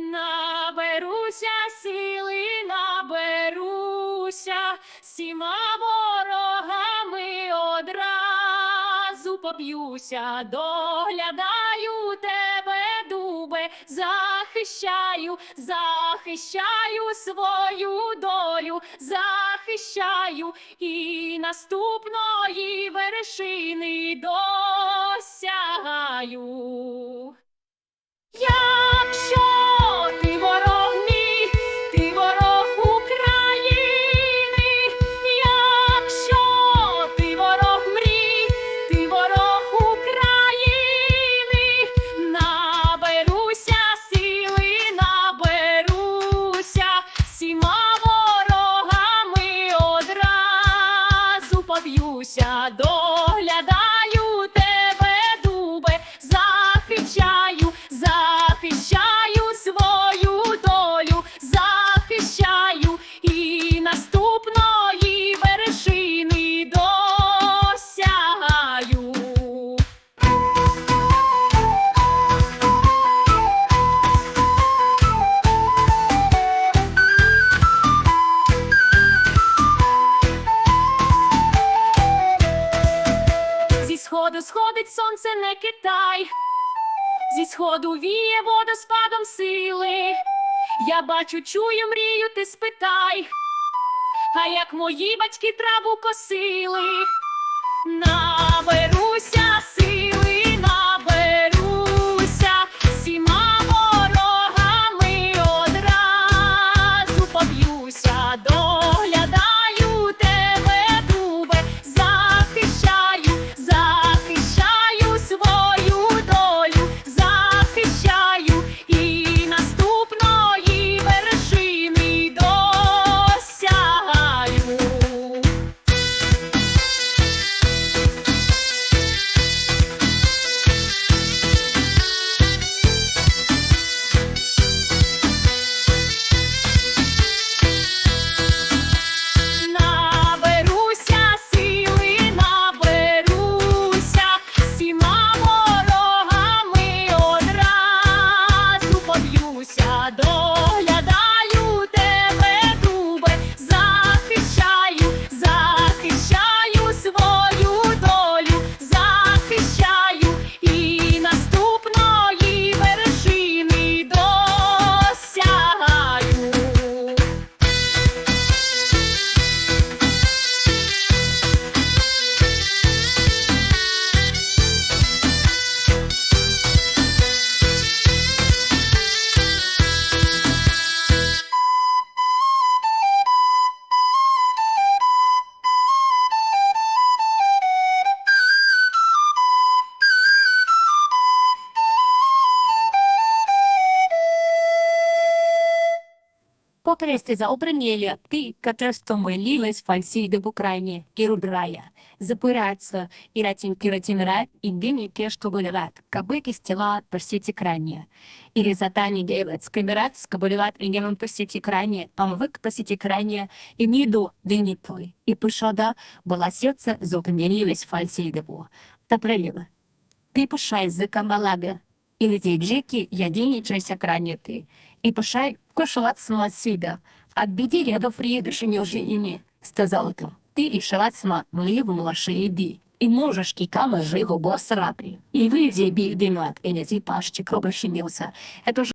Наберуся сили, наберуся, всіма ворогами одразу поб'юся, доглядаю тебе, дубе, захищаю, захищаю свою долю, захищаю і наступної вершини досягаю. Якщо одразу поб'юся, Зі сходу сходить сонце, не Китай. Зі сходу віє водоспадом сили. Я бачу, чую, мрію, ти спитай. А як мої батьки траву косили, поб'юся, Potreste za oprenjelja ti, kačesto molilės falsydė в Україні і рубрая. Запираться і ратін кіратін рад, і димі кешто голеват, кабики стілат персіті крайні. І резатані делать, скабират, скаболеват, і гемон персіті крайні, амвик персіті крайні, і міду дині той. І пишода, була серце за опrenjeljes falsydė Та приліва. Ти пишай з камалага, і леті джеки, ядіні чайся крайні и пошай кошелацма сида. От беды рядов приедешь и не ожиини, сказал ты. Ты и шелацма мливом лаше иди. И можешь кикама живо босрапи. И выйди биг дымат, и не ти пашчик робощемился. Это же